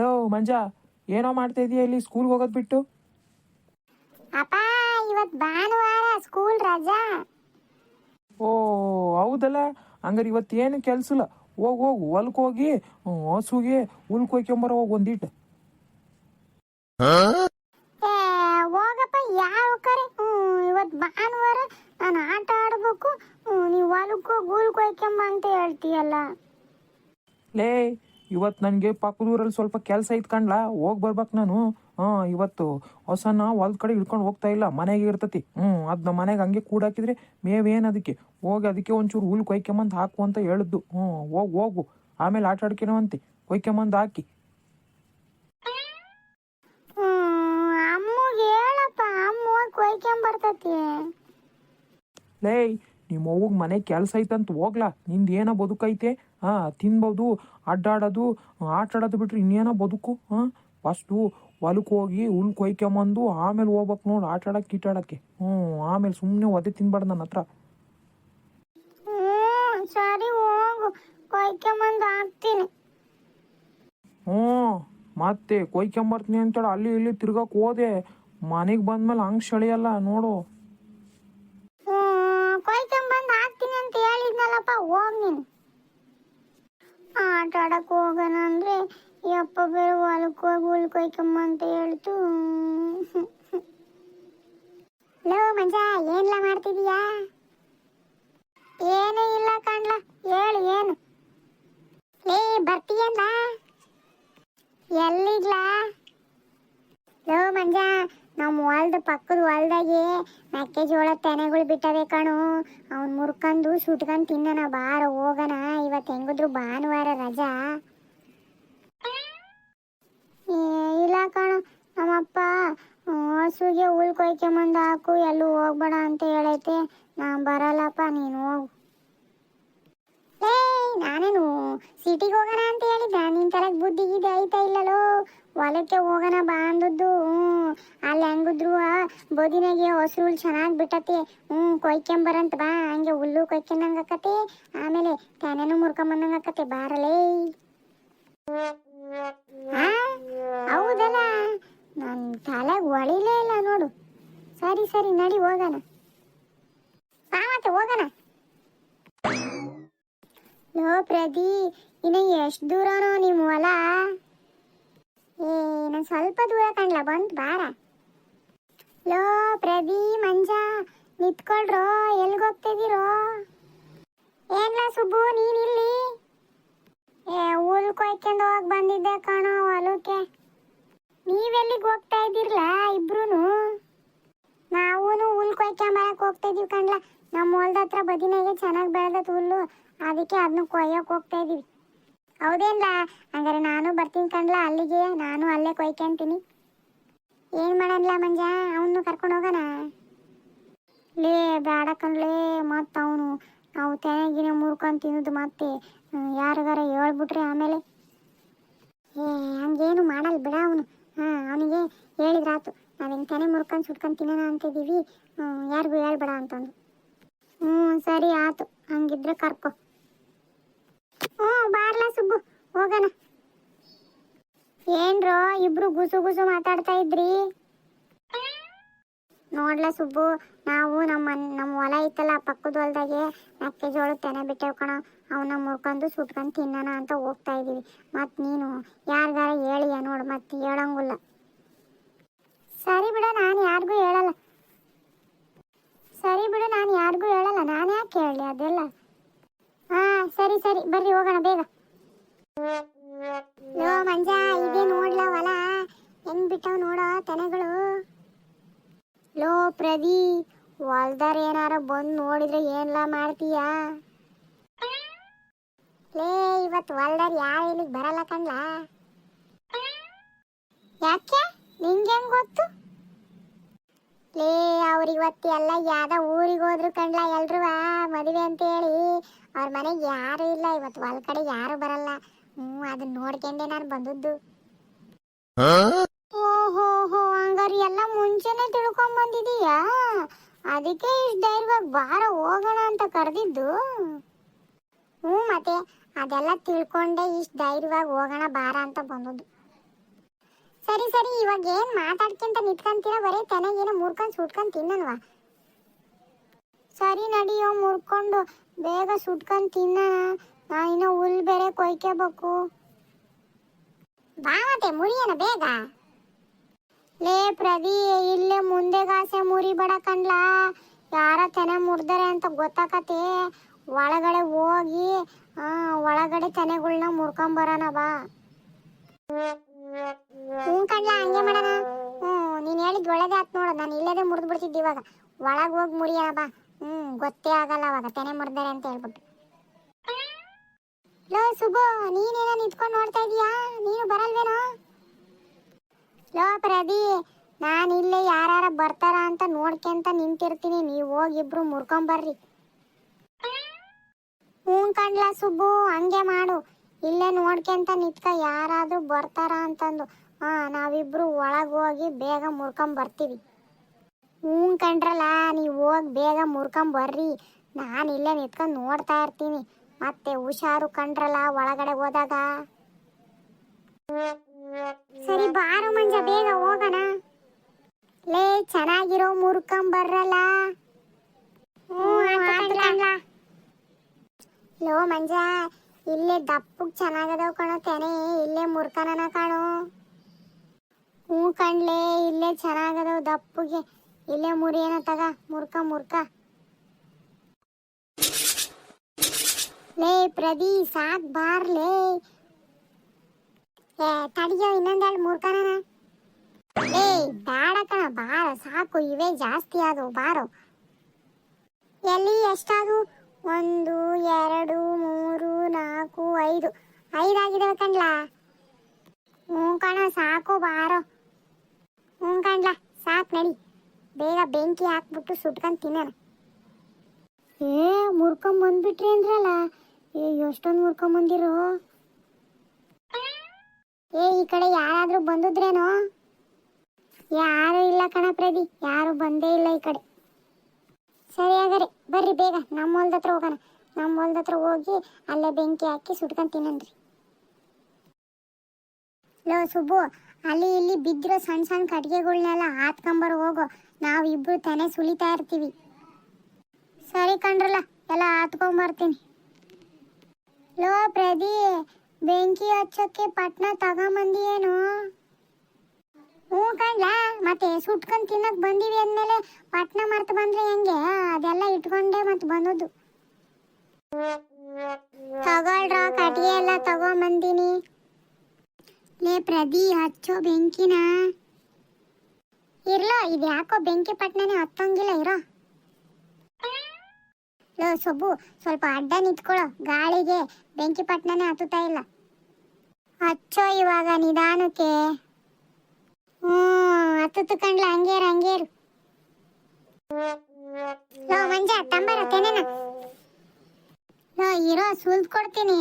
Low ಮಂಜ ಏನೋ ಮಾಡ್ತಾ ಇದೀಯ ಇಲ್ಲಿ? ಸ್ಕೂಲ್ಗೆ ಹೋಗೋದ್ ಬಿಟ್ಟು? ಅಪ್ಪ ಇವತ್ ಭಾನುವಾರ ಸ್ಕೂಲ್ ರಜಾ. ಓ ಹೌದಲ್ಲ? ಹಂಗಾರೆ ಇವತ್ತು ಏನು ಕೆಲ್ಸ ಇಲ್ಲ? ಹೋಗಿ ಹೋಗು ಹೊಲ್ಕ್ ಹೋಗಿ ಹಸುಗೆ ಹುಲ್ ಕೊಯ್ಕೊಂಬರ ಹೋಗಿ ಒಂದಿಟ್ಟು ಏ ಹೋಗಪ್ಪ ಯಾವ ಕರೆ? ಇವತ್ತು ಇವತ್ ಭಾನುವಾರ ನಾನು ಆಟ ಆಡ್ಬೇಕು. ನೀವು ಹೊಲಕ್ಕೆ ಗೂಲ್ ಕೊಯ್ಕೊಂಬ ಅಂತ ಹೇಳ್ತೀಯಲ್ಲ. ಲೇ ಇವತ್ತು ನನಗೆ ಪಕ್ಕದೂರಲ್ಲಿ ಸ್ವಲ್ಪ ಕೆಲಸ ಇತ್ಕಂಡ್ಲ ಹೋಗಿ ಬರ್ಬೇಕು ನಾನು. ಹಾಂ ಇವತ್ತು ಹೊಸನ ಹೊಲ್ದ ಕಡೆ ಹಿಡ್ಕೊಂಡು ಹೋಗ್ತಾ ಇಲ್ಲ ಮನೆಗೆ ಇರ್ತತಿ. ಹ್ಞೂ ಅದನ್ನ ಮನೆಗೆ ಹಂಗೆ ಕೂಡಾಕಿದ್ರೆ ಮೇವೇನು ಅದಕ್ಕೆ? ಹೋಗಿ ಅದಕ್ಕೆ ಒಂಚೂರು ಹುಲ್ ಕೊಯ್ಕೊಂಬಂದು ಹಾಕು ಅಂತ ಹೇಳಿದ್ದು ಹ್ಞೂ ಹೋಗು ಹೋಗು. ಆಮೇಲೆ ಆಟ ಆಡ್ಕೊಳವಂತೆ ಕೊಯ್ಕೊಂಬಂದು ಹಾಕಿ. ಲೇ ನಿಮ್ಮ ಅವ್ವಗೆ ಮನೆ ಕೆಲಸ ಐತಂತ ಹೋಗ್ಲಾ ನಿಂದು ಏನೋ ಬದುಕೈತೆ? ಹಾಂ ತಿನ್ಬೋದು ಅಡ್ಡಾಡೋದು ಆಟ ಆಡೋದು ಬಿಟ್ರೆ ಇನ್ನೇನೋ ಬದುಕು ಹಾಂ ಫಸ್ಟು ಹೊಲಕ್ಕೆ ಹೋಗಿ ಹುಲ್ ಕೊಯ್ಕೊಂಬಂದು ಆಮೇಲೆ ಹೋಗ್ಬೇಕು ನೋಡು ಆಟ ಆಡಕ್ಕೆ ಗೀಟಾಡಕ್ಕೆ ಹ್ಞೂ ಆಮೇಲೆ ಸುಮ್ಮನೆ ಒದೆ ತಿನ್ಬಾರ್ದು ನನ್ನ ಹತ್ರ. ಹ್ಮ್ ಸರಿ ಹೋಗು ಕೊಯ್ಕೊಂಬಂದು ಹಾಕ್ತೀನಿ. ಹ್ಞೂ ಮತ್ತೆ ಕೊಯ್ಕೊಂಬರ್ತೀನಿ ಅಂತೇಳಿ ಅಲ್ಲಿ ಇಲ್ಲಿ ತಿರ್ಗಕ್ಕೆ ಹೋದೆ. ಮನೆಗೆ ಬಂದ್ಮೇಲೆ ಹಂಗೆ ಸೆಳೆಯಲ್ಲ ನೋಡು ಹ್ಮ್, ಕೊಯ್ಕೊಂಬಂದು ಹಾಕ್ತೀನಿ ಅಂತ ಹೇಳಿದ್ನಲ್ಲಪ್ಪ ಹೋಗ್ ನೀನು ಆಟ ಆಡಕ್ ಹೋಗೋಣ ಅಂದ್ರೆ ಅಪ್ಪ ಬೇರೆ ಹೊಲಕ್ಕೆ ಹೋಗಿ ಹುಲ್ ಕೊಯ್ಕೊಂಬ ಅಂತ ಹೇಳ್ತು. ಲೋ ಮಂಜ, ಏನ್ಲ ಮಾಡ್ತಿದೀಯಾ ಏನೂ ಇಲ್ಲ ಕಣ್ಲ ಹೇಳು ಏನು ಲೇ ಬರ್ತೀಯಲ್ಲ ಎಲ್ಲಿದ್ಲಾ ಲೋ ಮಂಜ ನಮ್ಮ ಹೊಲ್ದ ಪಕ್ಕದ ಹೊಲ್ದಾಗೆ ಮೆಕ್ಕೆಜೋಳ ತೆನೆಗಳು ಬಿಟ್ಟವೆ ಕಣು. ಅವ್ನ್ ಮುರ್ಕಂದು ಸುಟ್ಕೊಂಡ್ ತಿನ್ನಣ ಬಾರ ಹೋಗನ. ಇವತ್ತು ಹೆಂಗಿದ್ರು ಭಾನುವಾರ ರಜಾ. ಇಲ್ಲ ಕಣು. ನಮ್ಮಪ್ಪ ಹಸುಗೆ ಹುಲ್ ಕೊಯ್ಕೊಂಬಂದು ಹಾಕು, ಎಲ್ಲೂ ಹೋಗ್ಬೇಡ ಅಂತ ಹೇಳೈತೆ. ನಾ ಬರಲ್ಲಪ್ಪ, ನೀನು ಹೋಗು. ನಾನೇನು ಸಿಟಿಗೆ ಹೋಗೋಣ ಅಂತ ಹೇಳಿದ್ದ ನಿನ್ ತಲೆಗೆ ಬುದ್ಧಿಗಿದೆ ಐತ ಇಲ್ಲಲೋ? ಹೊಲಕ್ಕೆ ಹೋಗೋಣ ಬಾ ಅಂದದ್ದು. ಅಲ್ಲಿ ಹೆಂಗಿದ್ರು ಬೋದಿನಾಗೆ ಹಸಿರು ಹುಲ್ ಚೆನ್ನಾಗಿ ಬಿಟ್ಟತಿ. ಹ್ಞೂ ಕೊಯ್ಕೊಂಬರಂತ ಬಾ, ಹಂಗೆ ಹುಲ್ಲು ಕೊಯ್ಕೊಂಡಂಗೆ ಆಕತಿ. ಆಮೇಲೆ ತಾನೇನು ಮುರ್ಕೊಂಬಂದಂಗೆ ಆಕತಿ, ಬಾರಲೇ? ಹೌದಲ್ಲ? ನನ್ನ ತಲೆಗೆ ಒಳಿಲೇ ಇಲ್ಲ ನೋಡು. ಸರಿ ಸರಿ, ನಡಿ, ಹೋಗೋಣ. ಬಾ ಮತ್ತೆ, ಹೋಗೋಣ. ಲೋ, ಪ್ರದಿ, ಇನ್ನ ಎಷ್ಟು ದೂರನೋ ನಿಮ್ಮ ಹೊಲ? ಏ ನಾನು ಸ್ವಲ್ಪ ದೂರ ಕಾಣಲ ಬಂತು ಬಾರ. ಲೋ ಪ್ರದಿ ಮಂಜ, ನಿತ್ಕೊಳ್ರೋ ಎಲ್ಲಿಗೆ ಹೋಗ್ತಿದ್ದೀರೋ ಏನ್ಲ ಸುಬ್ಬು ಇಲ್ಲಿ ಏ ಹುಲ್ ಕೊಯ್ಕೊಂಡು ಹೋಗಿ ಬಂದಿದ್ದೆ ಕಣೋ ಹೊಲಕ್ಕೆ. ನೀವೆಲ್ಲಿಗೆ ಹೋಗ್ತಾ ಇದ್ದೀರಲ್ಲ ಇಬ್ರು ನಾವು ಹುಲ್ ಕೊಯ್ಕೊಂಬರಕ್ ಹೋಗ್ತಾ ಇದೀವಿ ಕಣ್ಲ. ನಮ್ಮ ಹೊಲ್ದ ಹತ್ರ ಬದಿನಾಗೆ ಚೆನ್ನಾಗಿ ಬೆಳೆದತ್ ಹುಲ್ಲು ಅದಕ್ಕೆ ಅದನ್ನ ಕೊಯ್ಯಕ್ ಹೋಗ್ತಾ ಇದೀವಿ. ಹೌದೇನ್ಲ? ಹಂಗಾರೆ ನಾನು ಬರ್ತೀನಿ ಕಣ್ಲ, ಅಲ್ಲಿಗೆ, ನಾನು ಅಲ್ಲೇ ಕೊಯ್ಕೊಂತೀನಿ. ಏನ್ ಮಾಡಲ್ಲ ಮಂಜ? ಅವನು ಕರ್ಕೊಂಡು ಹೋಗೋಣ ಲೇ ಕಣ್ಲೇ ಮತ್ತ ಅವನು. ನಾವು ತೆನೆಗಿನ ಮುರ್ಕೊಂಡು ತಿನ್ನೋದು ಮತ್ತೆ. ಯಾರಿಗಾರ ಹೇಳ್ಬಿಟ್ರೆ ಆಮೇಲೆ. ಏ, ಹಂಗೇನು ಮಾಡಲ್ಲ ಬಿಡ ಅವನು. ಹಾಂ, ಅವನಿಗೆ ಹೇಳಿದ್ರಾತು. ನಾವು ತೆನೆ ಮುರ್ಕೊಂಡು ಸುಟ್ಕೊಂಡು ತಿನ್ನೋಣ ಅಂತಿದ್ದೀವಿ. ಯಾರಿಗೂ ಹೇಳ್ಬೇಡ ಅಂತಂದು ಹ್ಞೂ ಸರಿ, ಆತು. ಹಂಗಿದ್ರೆ ಕರ್ಕೊ. ಹ್ಞೂ ಬಾರ್ಲಾ ಸುಬ್ಬು. ಹೋಗೋಣ. ಏನ್ರೋ ಇಬ್ರು ಗುಸು ಗುಸು ಮಾತಾಡ್ತಾ ಇದ್ರಿ? ನೋಡ್ಲ ಸುಬ್ಬು, ನಾವು ನಮ್ಮ ನಮ್ಮ ಹೊಲ ಐತಲ್ಲ ಪಕ್ಕದ ಹೊಲದಾಗೆ ಮೆಕ್ಕೆಜೋಳ ತೆನೆ ಬಿಟ್ಟೇವು ಕಣ ಅವನ್ನ ಮುರ್ಕೊಂಡು ಸುಟ್ಕೊಂಡು ತಿನ್ನೋಣ ಅಂತ ಹೋಗ್ತಾ ಇದ್ದೀವಿ ಮತ್ತು ನೀನು ಯಾರಿಗಾರ ಹೇಳಿಯ ನೋಡು ಮತ್ತೆ ಹೇಳಂಗಿಲ್ಲ. ಸರಿ ಬಿಡು, ನಾನು ಯಾರಿಗೂ ಹೇಳಲ್ಲ. ಸರಿ ಬಿಡು, ನಾನು ಯಾರಿಗೂ ಹೇಳಲ್ಲ, ನಾನು ಯಾಕೆ ಹೇಳಲಿ ಅದೆಲ್ಲ? ಹಾಂ, ಸರಿ ಸರಿ, ಬರ್ರಿ, ಹೋಗೋಣ ಬೇಗ. ಲೋ ಮಂಜ, ಇದೇ ನೋಡ್ಲ ಹೊಲ. ಹೆಂಗ್ ಬಿಟ್ಟವ್ ನೋಡೋ ತೆನೆಗಳು. ಲೋ ಪ್ರದಿ, ಹೊಲ್ದಾರ ಏನಾರ ಬಂದ್ ನೋಡಿದ್ರೆ ಏನ್ಲ ಮಾಡ್ತೀಯಾ? ಲೇ, ಇವತ್ತು ಹೊಲ್ದಾರ ಯಾರು ಇಲ್ಲಿಗೆ ಬರಲ್ಲ ಕಣ್ಲ? ಯಾಕೆ? ನಿಂಗೆ ಗೊತ್ತು? ಲೇ, ಅವ್ರು ಇವತ್ತು ಎಲ್ಲ ಯಾವ್ದ ಊರಿಗೆ ಹೋದ್ರು ಕಣ್ಲ ಎಲ್ರು ಮದುವೆ ಅಂತ ಹೇಳಿ ಅವ್ರ ಮನೆಗೆ ಯಾರು ಇಲ್ಲ, ಇವತ್ತು ಹೊಲ್ ಕಡೆ ಯಾರು ಬರಲ್ಲ. ಹ್ಞೂ ಅದನ್ನ ನೋಡ್ಕೊಂಡೆ ನಾನು ಬಂದದ್ದು. ಓಹೋ ಹೋ ಹಂಗಾರೆ ಎಲ್ಲ ಮುಂಚೆನೆ ತಿಳ್ಕೊಂಡ್ ಬಂದಿದೀಯಾ? ಅದಕ್ಕೆ ಇಷ್ಟು ಧೈರ್ಯವಾಗಿ ಬಾರ ಹೋಗೋಣ ಅಂತ ಕರೆದಿದ್ದು? ಹ್ಞೂ ಮತ್ತೆ ಅದೆಲ್ಲ ತಿಳ್ಕೊಂಡೆ ಇಷ್ಟು ಧೈರ್ಯವಾಗಿ ಹೋಗೋಣ ಬಾರ ಅಂತ ಬಂದದ್ದು. ಸರಿ ಸರಿ ಇವಾಗ ಏನ್ ಮಾತಾಡ್ಕೊಂತ ನಿಂತ್ಕೊಂತೀರ? ಬರೀ ತನಗೇನೋ ಮುರ್ಕೊಂಡು ಸುಟ್ಕೊಂಡು ತಿನ್ನಲ್ವಾ? ಸರಿ ನಡಿಯೋ ಮುರ್ಕೊಂಡು ಬೇಗ ಸುಟ್ಕೊಂಡು ತಿನ್ನೋಣ. ಇನ್ನ ಹುಲ್ ಬೇರೆ ಕೊಯ್ಕೋಬೇಕು ಬಾ ಮತ್ತೆ ಮುರಿಯೋಣ ಬೇಗ. ಲೇ ಪ್ರದಿ, ಇಲ್ಲೇ ಮುಂದೆ ಗಾಸೆ ಬಡ ಕಣ್ಲಾ. ಯಾರ ತೆನೆ ಮುರಿದಾರೆ ಅಂತ ಗೊತ್ತಾಕತಿ ಒಳಗಡೆ ಹೋಗಿ ಒಳಗಡೆ ತೆನೆಗಳನ್ನ ಮುರ್ಕೊಂಬರೋಣ ಬಾ. ಹ್ಞೂ ಕಣ್ಲಾ, ಹಂಗೆ ಮಾಡೋಣ. ಹ್ಞೂ, ನೀನು ಹೇಳಿದ್ ಒಳ್ಳೇದೇ ಆತ್ ನೋಡು. ನಾನು ಇಲ್ಲದೆ ಮುರಿದು ಬಿಡ್ತಿದ್ದೆ ಇವಾಗ. ಒಳಗೆ ಹೋಗಿ ಮುರಿಯೋಣ ಬಾ. ಹ್ಞೂ, ಗೊತ್ತೇ ಆಗಲ್ಲ ಅವಾಗ. ತೆನೆ ಮುರಿದಾರೆ ಅಂತ ಹೇಳ್ಬಿಟ್ಟು. ಲೋ, ಸುಬ್ಬು, ನೀನೇನ ನಿಂತ್ಕೊಂಡು ನೋಡ್ತಾ ಇದೀಯಾ? ನೀನು ಬರಲ್ವೇನೋ? ಲೋ ಪ್ರದಿ ನಾನು ಇಲ್ಲೇ ಯಾರ ಬರ್ತಾರ ಅಂತ ನೋಡ್ಕೊಂತ ನಿಂತಿರ್ತೀನಿ. ನೀವು ಹೋಗಿ ಇಬ್ರು ಮುರ್ಕೊಂಬರ್ರಿ ಹ್ಞೂ ಕಣ್ಲ ಸುಬ್ಬು, ಹಂಗೆ ಮಾಡು. ಇಲ್ಲೇ ನೋಡ್ಕೊಂತ ನಿತ್ಕ ಯಾರಾದ್ರೂ ಬರ್ತಾರ ಅಂತಂದು. ಹಾ, ನಾವಿಬ್ರು ಒಳಗೆ ಹೋಗಿ ಬೇಗ ಮುರ್ಕೊಂಬರ್ತೀವಿ ಹ್ಞೂ ಕಂಡ್ರಲ್ಲ ನೀವು ಹೋಗಿ ಬೇಗ ಮುರ್ಕೊಂಬರ್ರಿ ನಾನು ಇಲ್ಲೇ ನಿತ್ಕೊಂಡು ನೋಡ್ತಾ ಇರ್ತೀನಿ. ಮತ್ತೆ ಹುಷಾರು ಕಂಡ್ರಲ್ಲ ಒಳಗಡೆ ಹೋದಾಗ? ಸರಿ ಬಾರು ಮಂಜ ಬೇಗ ಹೋಗೋಣ. ಲೇ ಚೆನ್ನಾಗಿರೋ ಮುರ್ಕೊಂಬರ್ರಲ್ಲ ಲೋ ಮಂಜ ಇಲ್ಲೇ ದಪ್ಪಗ್ ಚೆನ್ನಾಗದವ್ ಕಣೋ ತೆನೆ ಇಲ್ಲೇ ಮುರ್ಕನನ ಕಾಣು. ಹ್ಞೂ ಕಣ್ಲೇ ಇಲ್ಲೇ ಚೆನ್ನಾಗದವ್ ದಪ್ಪಗೆ. ಇಲ್ಲೇ ಮುರಿಯನ ತಗ ಮುರ್ಕ ಮುರ್ಕ. ಲೇ ಪ್ರದಿ, ಸಾಕ್ ಬಾರ್ಲೇ ಏ, ತಡಿಯೋ ಇನ್ನೊಂದೆರಡು ಮುರ್ಕನನ ಏ ಬ್ಯಾಡಕ ಬಾರ, ಸಾಕು, ಇವೇ ಜಾಸ್ತಿ ಆದವು, ಬಾರೋ. ಎಲ್ಲಿ ಎಷ್ಟಾದು ಒಂದು, ಎರಡು, ಮೂರು, ನಾಲ್ಕು, ಐದು. ಐದಾಗಿದಾವೆ ಕಣ್ಲ? ಹ್ಞೂ ಕಣ, ಸಾಕು, ಬಾರೋ. ಹ್ಞೂ ಕಣ್ಲ, ಸಾಕು, ನಡಿ. ಬೇಗ ಬೆಂಕಿ ಹಾಕ್ಬಿಟ್ಟು ಸುಟ್ಕೊಂಡು ತಿನ್ನೋಣ. ಏ ಮುರ್ಕೊಂಡ್ ಬಂದ್ಬಿಟ್ರಿ ಅಂದ್ರಲ್ಲ. ಏ, ಎಷ್ಟೊಂದು ಮುರ್ಕೊಂಡ್ ಬಂದಿರೋ ಏ, ಈ ಕಡೆ ಯಾರಾದ್ರೂ ಬಂದಿದ್ರೇನೋ? ಯಾರು ಇಲ್ಲ ಕಣ ಪ್ರದಿ ಯಾರು ಬಂದೇ ಇಲ್ಲ ಈ ಕಡೆ. ಸರಿ ಹಾಗಾರೆ ಬರ್ರಿ ಬೇಗ, ನಮ್ಮ ಹೊಲ್ದ ಹತ್ರ ಹೋಗೋಣ. ನಮ್ಮ ಹೊಲ್ದ ಹತ್ರ ಹೋಗಿ ಅಲ್ಲೇ ಬೆಂಕಿ ಹಾಕಿ ಸುಟ್ಕೊಂಡ್ ತಿನ್ನನ್ರಿ ಲೋ, ಸುಬ್ಬು, ಅಲ್ಲಿ ಇಲ್ಲಿ ಬಿದ್ದಿರೋ ಸಣ್ಣ ಸಣ್ಣ ಕಟ್ಟಿಗೆಗಳ್ನೆಲ್ಲ ಹಾತ್ಕೊಂಬರ್ ಹೋಗೋ. ನಾವಿಬ್ರು ತಾನೇ ಸುಲಿತಾ ಇರ್ತೀವಿ. ಸರಿ ಕಣ್ರಲ್ಲ, ಎಲ್ಲ ಆತ್ಕೊಂಬರ್ತೀನಿ ಲೋ ಪ್ರದಿ, ಬೆಂಕಿ ಹಚ್ಚಕ್ಕೆ ಪಟ್ನ ತಗೊಂಬಂದಿ ಏನು ಹ್ಞೂ ಕಂಡ್ಲ ಮತ್ತೆ ಸುಟ್ಕೊಂಡ್ ತಿನ್ನಕ್ ಬಂದಿವಿ ಅಂದ್ಮೇಲೆ ಪಟ್ನ ಮರ್ತು ಬಂದ್ರೆ ಹೆಂಗೆ? ಅದೆಲ್ಲ ಇಟ್ಕೊಂಡೆ ಮತ್ತೆ ಬಂದದ್ದು. ತಗೊಳ್ರ ಕಟ್ಟಿಗೆ ಎಲ್ಲ ತಗೊಂಬಂದಿನಿ. ಲೇ ಪ್ರದಿ, ಹಚ್ಚೋ ಬೆಂಕಿನ. ಇರ್ಲೋ ಇದು ಯಾಕೋ ಬೆಂಕಿ ಪಟ್ನನೇ ಹತ್ತಂಗಿಲ್ಲ, ಇರೋ. ಸೊಬ್ಬು ಸ್ವಲ್ಪ ಅಡ್ಡ ನಿಂತ್ಕೊಳ್ಳೋ ಗಾಳಿಗೆ ಬೆಂಕಿ ಪಟ್ನನೇ ಹತ್ತುತ್ತಾ ಇಲ್ಲ. ಹಚ್ಚೋ ಇವಾಗ ನಿಧಾನಕ್ಕೆ. ಹ್ಞೂ ಹತ್ತು ಕಂಡ್ಲ ಹಂಗೇರು ಹಂಗೇರು. ಲೋ, ಮಂಜ, ತಂಬರ, ತೆನೆನ. ಇರೋ, ಸುಲ್ದ್ ಕೊಡ್ತೀನಿ.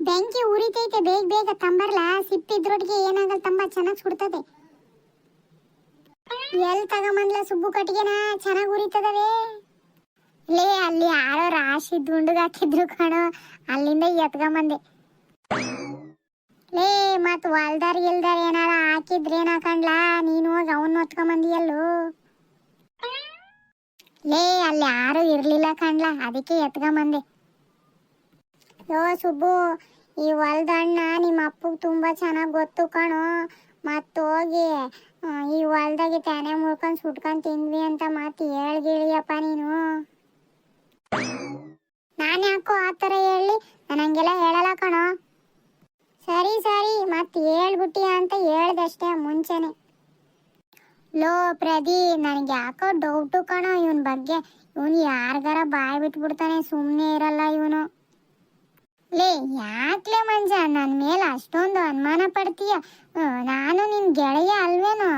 ಬೆಂಕಿ ಉರಿತೈತೆ, ಬೇಗ ಬೇಗ ತಂಬರ್ಲ? ಸಿಪ್ಪಿದ್ರೊಟ್ಟಿಗೆ ಏನಾಗಲ್ಲ ತಂಬ? ಚೆನ್ನಾಗಿ ಸುಡ್ತದೆ. ಎಲ್ಲಿ ತಗೊಂಬಂದ್ಲ ಸುಬ್ಬು ಕಟ್ಟಿಗೆನ? ಚೆನ್ನಾಗಿ ಉರಿತದವೇ? ಲೇ, ಅಲ್ಲಿ ಯಾರೋ ರಾಶಿ ದುಂಡುಗಾಕಿದ್ರು ಕಣೋ. ಅಲ್ಲಿಂದ ಎತ್ಕೊಂಬಂದೆ. ಲೇ, ಮತ್ ಹೊಲ್ದಾರ್ ಗಿಲ್ದಾರ್ ಏನಾರ ಹಾಕಿದ್ರೇನ ಕಣ್ಲಾ ನೀನು ಹೋಗಿ ಅವನ್ ಹೊತ್ಕೊಂಬಂದಿಯಲ್ಲೋ. ಲೇ, ಅಲ್ಲಿ ಯಾರು ಇರ್ಲಿಲ್ಲ ಕಣ್ಲ ಅದಕ್ಕೆ ಎತ್ಕೊಂಬಂದೆ. ಯೋ, ಸುಬ್ಬು, ಈ ಹೊಲ್ದಣ್ಣ ನಿಮ್ಮ ಅಪ್ಪಗೆ ತುಂಬಾ ಚೆನ್ನಾಗ್ ಗೊತ್ತು ಕಣೋ. ಮತ್ ಹೋಗಿ ಈ ಹೊಲ್ದಾಗೆ ತೆನೆ ಮುಳ್ಕೊಂಡ್ ಸುಟ್ಕೊಂಡ್ ತಿಂದ್ವಿ ಅಂತ ಮತ್ತೆ ಹೇಳ್ಗಿಳಿಯಪ್ಪ ನೀನು. ನಾನು ಯಾಕೋ ಆ ಥರ ಹೇಳಿ? ನಾನು ಹೇಳಲ್ಲ ಕಣೋ. ಸರಿ ಸರಿ ಮತ್ತೆ ಹೇಳ್ಬಿಟ್ಟಿ ಅಂತ ಹೇಳ್ದಷ್ಟೇ ಮುಂಚೆನೆ. ಲೋ ಪ್ರದಿ ನನಗೆ ಯಾಕೋ ಡೌಟು ಕಣೋ ಇವನ್ ಬಗ್ಗೆ. ಇವನು ಯಾರಿಗಾರ ಬಾಯ್ ಬಿಟ್ಬಿಡ್ತಾನೆ ಸುಮ್ಮನೆ ಇರಲ್ಲ ಇವನು. ಲೇ, ಯಾಕ್ಲೆ ಮಂಜ? ನನ್ನ ಮೇಲೆ ಅಷ್ಟೊಂದು ಅನುಮಾನ ಪಡ್ತೀಯ? ನಾನು ನಿನ್ನ ಗೆಳೆಯ ಅಲ್ವೇನೋ?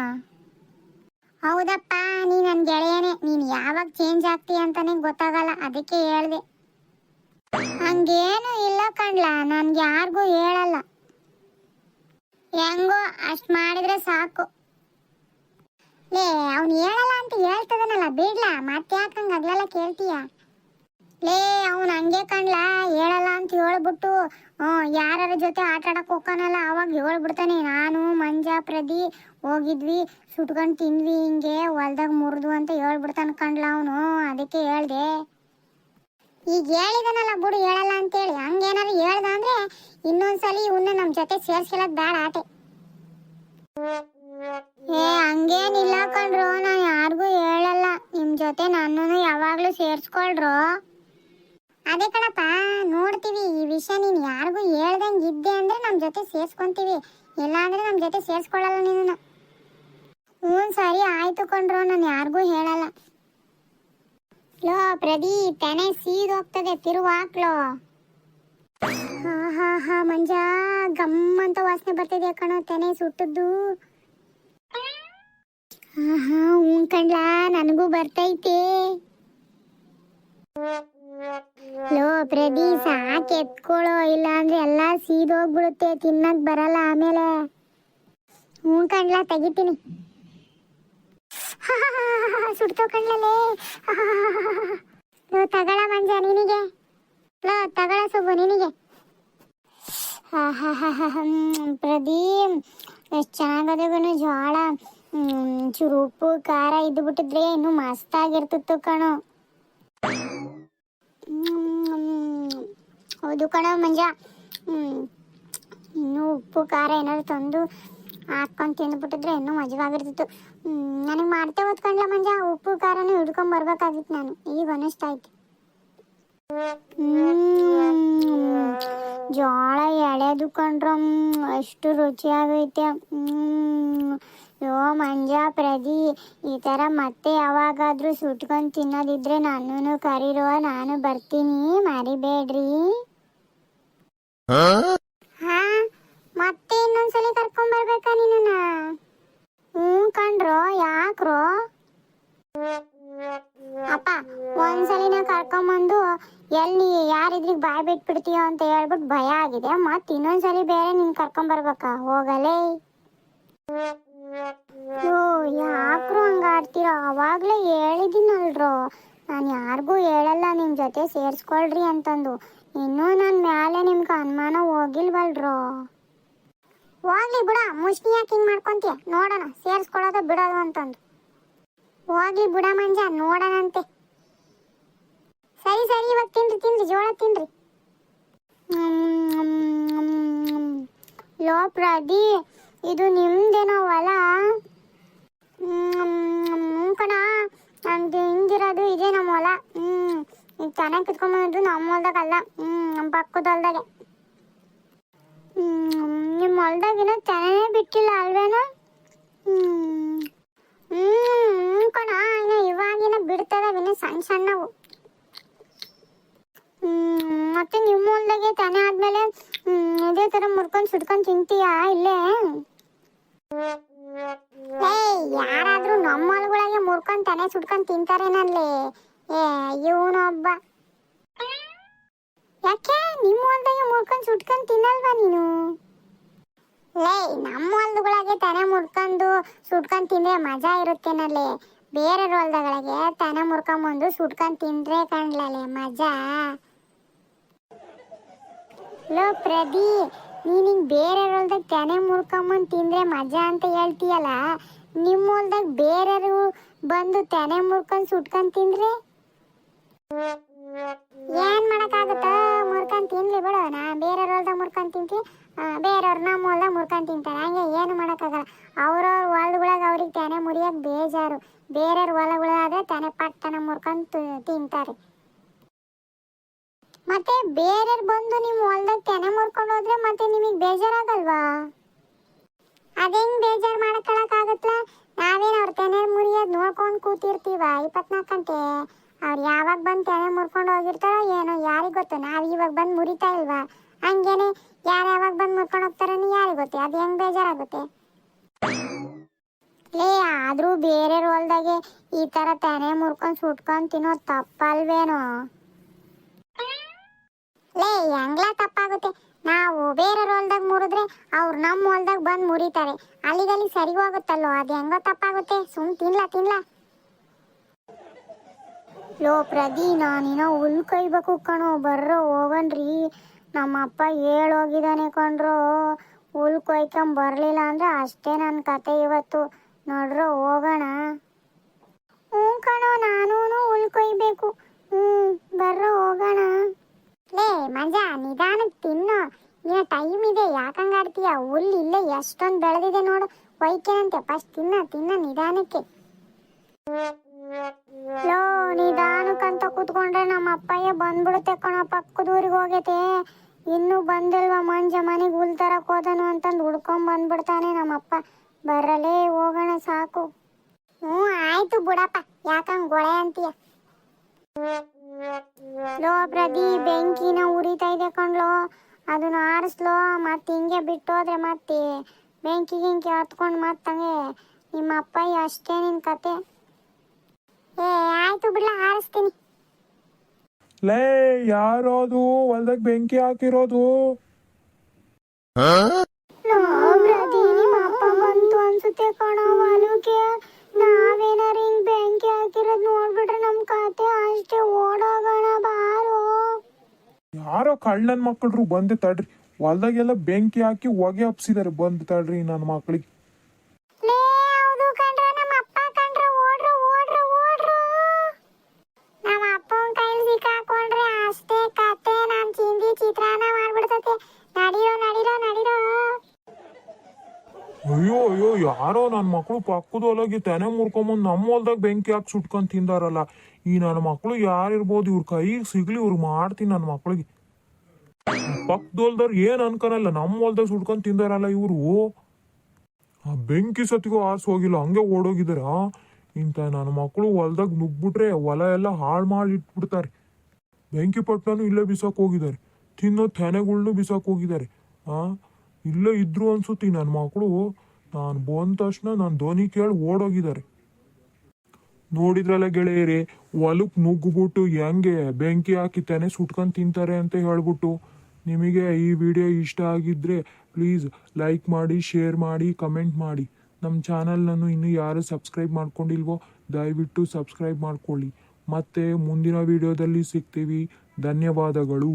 ಹೌದಪ್ಪ, ನೀ ನನ್ನ ಗೆಳೆಯನೇ. ನೀನು ಯಾವಾಗ ಚೇಂಜ್ ಆಗ್ತೀಯ ಅಂತಾನೆ ಗೊತ್ತಾಗಲ್ಲ, ಅದಕ್ಕೆ ಹೇಳ್ದೆ. ಹಂಗೇನು ಇಲ್ಲ ಕಣ್ಲ, ನನ್ಗೆ ಯಾರಿಗೂ ಹೇಳಲ್ಲ. ಹೆಂಗೋ, ಅಷ್ಟು ಮಾಡಿದ್ರೆ ಸಾಕು. ಲೇ, ಅವ್ನು ಹೇಳಲ್ಲ ಅಂತ ಹೇಳ್ತದನಲ್ಲ, ಬಿಡ್ಲಾ ಮತ್ತೆ ಯಾಕಂಗ ಹಗ್ಲೆಲ್ಲ ಕೇಳ್ತೀಯ? ಲೇ, ಅವನ್ ಹಂಗೆ ಕಣ್ಲ? ಹೇಳಲ್ಲ ಅಂತ ಹೇಳ್ಬಿಟ್ಟು ಯಾರ ಜೊತೆ ಆಟ ಆಡಕ್ ಅವಾಗ ಹೇಳ್ಬಿಡ್ತಾನೆ. ನಾನು, ಮಂಜ, ಪ್ರದಿ ಹೋಗಿದ್ವಿ, ಸುಟ್ಕೊಂಡು ತಿಂದ್ವಿ, ಹಿಂಗೆ ಹೊಲ್ದಾಗ ಮುರಿದು ಅಂತ ಹೇಳ್ಬಿಡ್ತಾನೆ ಕಣ್ಲ ಅವನು. ಅದಕ್ಕೆ ಹೇಳ್ದೆ. ಈಗ ಹೇಳಿದನಲ್ಲ ಬಿಡು, ಹೇಳಲ್ಲ ಅಂತೇಳಿ ಹಂಗೇನಾರು ಹೇಳ್ದ ಅಂದ್ರೆ ಇನ್ನೊಂದ್ಸಲಿ ಇವನ್ನ ನಮ್ಮ ಜೊತೆ ಸೇರ್ಸ್ಕೊಳ್ಳೋದ್ ಬೇಡ ಆಟೆ. ಏ, ಹಂಗೇನಿಲ್ಲ ಕಣ್ರು ನಾನು ಯಾರಿಗೂ ಹೇಳಲ್ಲ. ನಿಮ್ಮ ಜೊತೆ ನನ್ನನ್ನು ಯಾವಾಗಲೂ ಸೇರ್ಸ್ಕೊಳ್ರು. ಅದೇ ಕಣಪ್ಪ, ನೋಡ್ತೀವಿ, ಈ ವಿಷಯ ನೀನು ಯಾರಿಗೂ ಹೇಳ್ದಂಗೆ ಇದ್ದೆ ಅಂದ್ರೆ ನಮ್ಮ ಜೊತೆ ಸೇರ್ಸ್ಕೊಂತೀವಿ. ಇಲ್ಲ ಅಂದ್ರೆ ನಮ್ ಜೊತೆ ಸೇರ್ಸ್ಕೊಳ್ಳಲ್ಲ ನೀನು. ಹ್ಞೂ ಸರಿ ಆಯ್ತು ಕೊಂಡ್ರು ನಾನು ಯಾರಿಗೂ ಹೇಳಲ್ಲ. ಲೋ, ಪ್ರದೀಪ್ ತೆನೆ ಸೀದ್ ಹೋಗ್ತದೆ ತಿರುವು ಹಾಕ್ಲೋ ಹಾ ಹಾ ಹಾ, ಮಂಜ ಗಮ್ ಅಂತ ವಾಸನೆ ಬರ್ತಿದೆ ಕಣೋ ತೆನೆ ಸುಟ್ಟದ್ದು. ಹಾ ಹಾ, ಹ್ಞೂ ಕಣ್ಲಾ, ನನಗೂ ಬರ್ತೈತೆ. ಲೋ ಪ್ರದಿ ಸಾಕ್ ಎತ್ಕೊಳ್ಳೋ ಇಲ್ಲ ಅಂದ್ರೆ ಎಲ್ಲಾ ಸೀದೋಗ್ಬಿಡುತ್ತೆ, ತಿನ್ನಕ್ ಬರಲ್ಲ ಆಮೇಲೆ. ಹ್ಞೂ ಕಣ್ಲಾ, ತೆಗಿತೀನಿ. ಸುಡ್ತೋ ಕಣ್ಲೇ ಲೋ, ತಗಳ ಮಂಜ ನಿನಗೆ. ಲೋ, ತಗಳ ಸುಬ್ಬು ನಿನಗೆ. ಪ್ರದೀಪ್ ಎಷ್ಟು ಚೆನ್ನಾಗದೆ ಗುಣ ಜೋಳ ಚೂರು ಉಪ್ಪು, ಖಾರ ಇದ್ದು ಬಿಟ್ಟಿದ್ರೆ ಇನ್ನೂ ಮಸ್ತಾಗಿರ್ತಿತ್ತು ಕಣೋ ಹ್ಮ್, ಹೌದು ಕಣೋ ಮಂಜ. ಇನ್ನೂ ಉಪ್ಪು, ಖಾರ ಏನಾದ್ರು ತಂದು ಹಾಕೊಂಡು ತಿಂದ್ಬಿಟ್ಟಿದ್ರೆ ಇನ್ನೂ ಮಜವಾಗಿರ್ತಿತ್ತು. ನನಗೆ ಮಾಡ್ತೇ ಓದ್ಕೊಂಡ್ಲ ಮಂಜ, ಉಪ್ಪು, ಖಾರನೂ ಹಿಡ್ಕೊಂಡು ಬರ್ಬೇಕಾಗಿತ್ತು ನಾನು. ಈಗ ಹ್ಮ್. ಜೋಳ ಎಳೆದು ಕಂಡ್ರ ಅಷ್ಟು ರುಚಿಯಾಗೈತೆ. ಯೋ ಮಂಜ, ಪ್ರದಿ, ಈ ಥರ ಮತ್ತೆ ಯಾವಾಗಾದರೂ ಸುಟ್ಕೊಂಡು ತಿನ್ನೋದಿದ್ರೆ ನಾನು ಕರೀರೋ ನಾನು ಬರ್ತೀನಿ, ಮರಿಬೇಡ್ರಿ. ಹಾ? ಮತ್ತೆ ಇನ್ನೊಂದ್ಸಲಿ ಕರ್ಕೊಂಡ್ ಬರ್ಬೇಕ ನಿನ್ನ ಹ್ಞೂ ಕಣ್ರೋ, ಯಾಕ್ರೋ? ಅಪ್ಪ ಒಂದ್ಸಲಿನ ಕರ್ಕೊಂಬಂದು ಎಲ್ಲಿ ಯಾರಿದ್ರಿಗೆ ಬಾಯ್ ಬಿಟ್ಬಿಡ್ತೀಯೋ ಅಂತ ಹೇಳ್ಬಿಟ್ಟು ಭಯ ಆಗಿದೆ. ಮತ್ ಇನ್ನೊಂದ್ಸಲಿ ಬೇರೆ ನೀನ್ ಕರ್ಕೊಂಬರ್ಬೇಕಾ ಹೋಗಲೇ. ಓ ಯಾಕ್ರು ಹಂಗ ಆಡ್ತೀರೋ? ಅವಾಗ್ಲೇ ಹೇಳಿದಿನಲ್ರೋ ನಾನು ಯಾರಿಗೂ ಹೇಳಲ್ಲ ನಿಮ್ ಜೊತೆ ಸೇರ್ಸ್ಕೊಳ್ರಿ ಅಂತಂದು. ಇನ್ನೂ ನನ್ನ ಮ್ಯಾಲೆ ನಿಮ್ಗೆ ಅನುಮಾನ ಹೋಗಿಲ್ವಲ್ರೋ? ಹೋಗ್ಲಿ ಬಿಡ ಮುಷ್ಟಿ ಯಾಕೆ ಹಿಂಗ್ ಮಾಡ್ಕೊಂತೀಯ? ನೋಡೋಣ, ಸೇರ್ಸ್ಕೊಳ್ಳೋದು ಬಿಡೋದು ಅಂತಂದು. ಹೋಗ್ಲಿ ಬಿಡ ಮಂಜ, ನೋಡೋಣಂತೆ. ಸರಿ ಸರಿ, ಇವಾಗ ತಿನ್ರಿ ತಿನ್ರಿ, ಜೋಳ ತಿನ್ರಿ. ಲೋ ಪ್ರದಿ, ಇದು ನಿಮ್ದೇನೋ ಹೊಲ? ಕಣ ನಮ್ದು ಹಿಂದಿರೋದು ಇದೇ ನಮ್ಮ ಹೊಲ. ಹ್ಮ್. ಈಗ ಚೆನ್ನಾಗಿ ಕಿತ್ಕೊಂಬಂದು ನಮ್ಮ ಹೊಲ್ದಾಗಲ್ಲ, ಹ್ಮ್ ನಮ್ಮ ಪಕ್ಕದ ಹೊಲ್ದಾಗೆ. ನಿಮ್ಮ ಹೊಲ್ದಾಗಿನ ಚೆನ್ನಾಗೇ ಬಿಟ್ಟಿಲ್ಲ ಅಲ್ವೇನೋ? ಹ್ಮ್ ಕಣ, ಇನ್ನ ಇವಾಗಿನ ಬಿಡ್ತದ ಇನ್ನು ಸಣ್ಣ ಸಣ್ಣವು ಮತ್ತೆ ನಿಮ್ಮ ಹೊಲ್ದಾಗೆ ತಾನೇ ಆದಮೇಲೆ ಇದೇ ತರ ಮುರ್ಕೊಂಡ್ ಸುಡ್ಕೊಂಡ್ ತಿಂತೀಯಾ ಇಲ್ಲೇ? ಯಾರಾದ್ರೂ ನಮ್ಮ ಹೊಲಗಳಿಗೆ ಮುರ್ಕೊಂಡ್ ತಾನೇ ಸುಡ್ಕೊಂಡ್ ತಿಂತಾರೇನಲ್ಲಿ? ಏ ಇವನು ಒಬ್ಬ ಯಾಕೆ? ನಿಮ್ಮ ಹೊಲ್ದಾಗೆ ಮುರ್ಕೊಂಡ್ ಸುಟ್ಕೊಂಡ್ ತಿನ್ನಲ್ವಾ ನೀನು? ಲೇ, ನಮ್ಮ ಹೊಲ್ದಗಳಿಗೆ ತೆನೆ ಮುರ್ಕೊಂಡು ಸುಟ್ಕೊಂಡ್ ತಿಂದ್ರೆ ಮಜಾ ಇರುತ್ತೇನಲ್ಲಿ ಬೇರೆ ಹೊಲ್ದಗಳಿಗೆ ತೆನೆ ಮುರ್ಕೊಂಬಂದು ಸುಟ್ಕೊಂಡ್ ತಿಂದ್ರೆ ಕಣ್ಲಾಲೆ ಮಜಾ. ಲೋ, ಪ್ರದಿ ನೀನಿಂಗ್ ಬೇರೆ ಹೊಲ್ದಾಗ ತೆನೆ ಮುರ್ಕೊಂಬಂದು ತಿಂದ್ರೆ ಮಜಾ ಅಂತ ಹೇಳ್ತೀಯಲ್ಲ, ನಿಮ್ಮ ಹೊಲ್ದಾಗ ಬೇರೆಯವರು ಬಂದು ತೆನೆ ಮುರ್ಕೊಂಡ್ ಸುಟ್ಕೊಂಡು ತಿಂದ್ರೆ? ಏನ್ ಮಾಡಕ್ಕಾಗುತ್ತ? ಮುರ್ಕೊಂಡ್ ತಿನ್ಲಿ ಬಿಡು. ನಾ ಬೇರೆಯವ್ರ ಹೊಲ್ದಾಗ ಮುರ್ಕೊಂಡ್ ತಿಂತೀನಿ ಬೇರೆಯವ್ರ ನಮ್ಮ ಹೊಲ್ದಾಗ ಮುರ್ಕೊಂಡ್ ತಿಂತಾರೆ. ಹಂಗೆ ಏನು ಮಾಡಕ್ಕಾಗಲ್ಲ. ಅವ್ರವ್ರ ಹೊಲ್ದೊಳಗೆ ಅವ್ರಿಗೆ ತೆನೆ ಮುರಿಯಕ್ ಬೇಜಾರು. ಬೇರೆಯವ್ರ ಹೊಲಗಳಾದ್ರೆ ತೆನೆ ಪಟ್ಟನ ಮುರ್ಕೊಂಡ್ ತಿಂತಾರೆ. ಮತ್ತೆ ಬೇರೆಯವ್ರ ಬಂದು ನಿಮ್ಮ ಹೊಲ್ದಾಗ ತೆನೆ ಮುರ್ಕೊಂಡು ಹೋದ್ರೆ ಮತ್ತೆ ನಿಮಗೆ ಬೇಜಾರಾಗಲ್ವಾ? ಅದೇಂಗ್ ಬೇಜಾರ್ ಮಾಡ್ಕೊಳಕ್ಕಾಗತ್ಲ ನಾವೇನ್ ಅವ್ರ ತೆನೆ ಮುರಿಯೋದ್ ನೋಡ್ಕೊಂಡ್ ಕೂತಿರ್ತೀವ? ಇಪ್ಪತ್ನಾಲ್ಕು ಗಂಟೆ. ಅವ್ರು ಯಾವಾಗ ಬಂದು ತೆನೆ ಮುರ್ಕೊಂಡು ಹೋಗಿರ್ತಾರೋ ಏನೋ ಯಾರಿಗ್ ಗೊತ್ತು? ನಾವು ಇವಾಗ ಬಂದು ಮುರಿತಾ ಇಲ್ವಾ? ಹಂಗೇನೆ ಯಾರು ಯಾವಾಗ ಬಂದು ಮುರ್ಕೊಂಡು ಹೋಗ್ತಾರೋ ಯಾರಿಗೆ ಗೊತ್ತೆ? ಅದು ಹೆಂಗ್ ಬೇಜಾರಾಗುತ್ತೆ? ಲೇ, ಆದ್ರೂ ಬೇರೆ ರೋಲ್ದಾಗೆ ಈ ತರ ತೆನೆ ಮುರ್ಕೊಂಡು ಸುಟ್ಕೊಂಡು ತಿನ್ನೋದು ತಪ್ಪಲ್ವೇನೋ? ಲೇ, ಹೆಂಗ್ಲ ತಪ್ಪಾಗುತ್ತೆ? ನಾವು ಬೇರೆ ರೋಲ್ದಾಗ ಮುರಿದ್ರೆ ಅವ್ರು ನಮ್ಮ ಹೊಲ್ದಾಗ ಬಂದು ಮುರಿತಾರೆ. ಅಲ್ಲಿಗಲ್ಲಿ ಸರಿ ಹೋಗುತ್ತಲ್ಲೋ? ಅದು ಹೆಂಗೋ ತಪ್ಪಾಗುತ್ತೆ. ಸುಮ್ ತಿನ್ಲಾ ತಿನ್ಲಾ. ಲೋ ಪ್ರದಿ ನಾನಿನ ಹುಲ್ ಕೊಯ್ಬೇಕು ಕಣೋ, ಬರ್ರೋ, ಹೋಗನ್ರಿ. ನಮ್ಮ ಅಪ್ಪ ಹೇಳೋಗಿದ್ದಾನೆ ಕಣ್ರೋ. ಹುಲ್ ಕೊಯ್ಕೊಂಡ್ ಬರ್ಲಿಲ್ಲ ಅಂದ್ರೆ ಅಷ್ಟೇ ನನ್ನ ಕತೆ ಇವತ್ತು. ನೋಡ್ರೋ, ಹೋಗೋಣ. ಹ್ಞೂ ಕಣೋ ನಾನೂ ಹುಲ್ ಕೊಯ್ಬೇಕು ಹ್ಞೂ, ಬರ್ರೋ, ಹೋಗೋಣ. ಲೇ, ಮಜಾ ನಿಧಾನಕ್ಕೆ ತಿನ್ನೋ. ನಿನ್ನ ಟೈಮ್ ಇದೆ ಯಾಕಂಗಾಡ್ತೀಯ ಹುಲ್ ಇಲ್ಲೇ ಎಷ್ಟೊಂದು ಬೆಳೆದಿದೆ ನೋಡು. ಒಯ್ಕೇನಂತೆ ಫಸ್ಟ್ ತಿನ್ನ ತಿನ್ನ ನಿಧಾನಕ್ಕೆ. ಲೋ ನಿಧಾನಕ್ಕಂತ ಕೂತ್ಕೊಂಡ್ರೆ ನಮ್ಮ ಅಪ್ಪಯ್ಯ ಬಂದ್ಬಿಡುತ್ತೆ ಕಣ ಪಕ್ಕದ ಊರಿಗೆ ಹೋಗೈತೆ. ಇನ್ನೂ ಬಂದಿಲ್ವಾ ಮಂಜ, ಮನೆಗೆ ಹುಲ್ ತರಕ್ ಹೋದನು ಅಂತಂದು ಹುಡ್ಕೊಂಡ್ ಬಂದ್ಬಿಡ್ತಾನೆ ನಮ್ಮಪ್ಪ ಬರಲೇ, ಹೋಗೋಣ, ಸಾಕು. ಹ್ಞೂ, ಆಯ್ತು ಬಿಡಪ್ಪ, ಯಾಕಂಗ್ ಗೊಳೆ ಅಂತೀಯ? ಲೋ ಪ್ರದಿ ಬೆಂಕಿನ ಉರಿತಾ ಇದೆ ಕಣ್ಲೋ. ಅದನ್ನ ಆರಿಸ್ಲೋ, ಮತ್ತೆ ಹಿಂಗೆ ಬಿಟ್ಟೋದ್ರೆ ಮತ್ತೆ ಬೆಂಕಿ ಗಿಂಕಿ ಹತ್ಕೊಂಡು ಮತ್ತಂಗೆ ನಿಮ್ಮ ಅಪ್ಪಯ್ಯ ಅಷ್ಟೇ ನಿನ್ ಕತೆ. ಆಯ್ತು ಬಿಡ್ಲ ಆರಿಸ್ತೀನಿ. ಲೇ ಯಾರೋದು? ಹೊಲ್ದಾಗ ಬೆಂಕಿ ಹಾಕಿರೋದು? ಬಂತು ಅನ್ಸುತ್ತೆ ಕಣ ಹೊಲಕ್ಕೆ ನಾವೇನಾರ ಹಿಂಗ್ ಬೆಂಕಿ ಹಾಕಿರೋದ್ ನೋಡ್ಬಿಟ್ರೆ ನಮ್ ಕತೆ ಅಷ್ಟೇ ಓಡೋಗೋಣ ಬಾರೋ. ಯಾರೋ ಕಳ್ಳನ್ ಮಕ್ಕಳ್ರು ಬಂದ್ ತಡ್ರಿ. ಹೊಲ್ದಾಗೆಲ್ಲ ಬೆಂಕಿ ಹಾಕಿ ಹೊಗೆ ಹಪ್ಸಿದಾರೆ ಬಂದ್ ತಡ್ರಿ ನನ್ನ ಮಕ್ಳಿಗೆ. ಯಾರೋ ನನ್ನ ಮಕ್ಕಳು ಪಕ್ಕದ ಹೊಲಗೆ ತೆನೆ ಮುರ್ಕೊಂಬಂದು ನಮ್ಮ ಹೊಲ್ದಾಗ ಬೆಂಕಿ ಹಾಕಿ ಸುಟ್ಕೊಂಡು ತಿಂದಾರಲ್ಲ, ಈ ನನ್ನ ಮಕ್ಕಳು ಯಾರಿರ್ಬೋದು ಇವ್ರ ಕೈಗೆ ಸಿಗ್ಲಿ, ಇವ್ರು ಮಾಡ್ತೀನಿ ನನ್ನ ಮಕ್ಳಿಗೆ. ಪಕ್ಕದ ಹೊಲ್ದವ್ರು ಏನ್ ಅನ್ಕನಲ್ಲ ನಮ್ಮ ಹೊಲ್ದಾಗ ಸುಟ್ಕೊಂಡು ತಿಂದಾರಲ್ಲ ಇವರು. ಆ ಬೆಂಕಿ ಸತಿಗೂ ಆಸೆ ಹೋಗಿಲ್ಲ, ಹಂಗೆ ಓಡೋಗಿದಾರ. ಇಂಥ ನನ್ನ ಮಕ್ಕಳು ಹೊಲ್ದಾಗ ನುಗ್ಬಿಟ್ರೆ ಹೊಲ ಎಲ್ಲ ಹಾಳು ಮಾಡಿ ಇಟ್ಬಿಡ್ತಾರೆ. ಬೆಂಕಿ ಪಟ್ಟನೂ ಇಲ್ಲೇ ಬಿಸಾಕ್ ಹೋಗಿದ್ದಾರೆ ತಿನ್ನೋ ತೆನೆಗಳ್ನು ಬಿಸಾಕ್ ಹೋಗಿದ್ದಾರೆ ಆ, ಇಲ್ಲೇ ಇದ್ರು ಅನ್ಸುತ್ತೆ ನನ್ನ ಮಕ್ಕಳು ನಾನು ಬಂದ ತಕ್ಷಣ ನಾನು ಧ್ವನಿ ಕೇಳಿ ಓಡೋಗಿದ್ದಾರೆ. ನೋಡಿದ್ರಲ್ಲ ಗೆಳೆಯರಿ ಹೊಲಕ್ಕೆ ನುಗ್ಗುಬಿಟ್ಟು ಹೆಂಗೆ ಬೆಂಕಿ ಹಾಕಿ ತೆನೆ ಸುಟ್ಕೊಂಡು ತಿಂತಾರೆ ಅಂತ ಹೇಳ್ಬಿಟ್ಟು ನಿಮಗೆ ಈ ವಿಡಿಯೋ ಇಷ್ಟ ಆಗಿದ್ರೆ ಪ್ಲೀಸ್ ಲೈಕ್ ಮಾಡಿ ಶೇರ್ ಮಾಡಿ ಕಮೆಂಟ್ ಮಾಡಿ. ನಮ್ಮ ಚಾನಲ್ನನ್ನು ಇನ್ನೂ ಯಾರು ಸಬ್ಸ್ಕ್ರೈಬ್ ಮಾಡ್ಕೊಂಡಿಲ್ವೋ, ದಯವಿಟ್ಟು ಸಬ್ಸ್ಕ್ರೈಬ್ ಮಾಡ್ಕೊಳ್ಳಿ. ಮತ್ತೆ ಮುಂದಿನ ವಿಡಿಯೋದಲ್ಲಿ ಸಿಗ್ತೀವಿ. ಧನ್ಯವಾದಗಳು.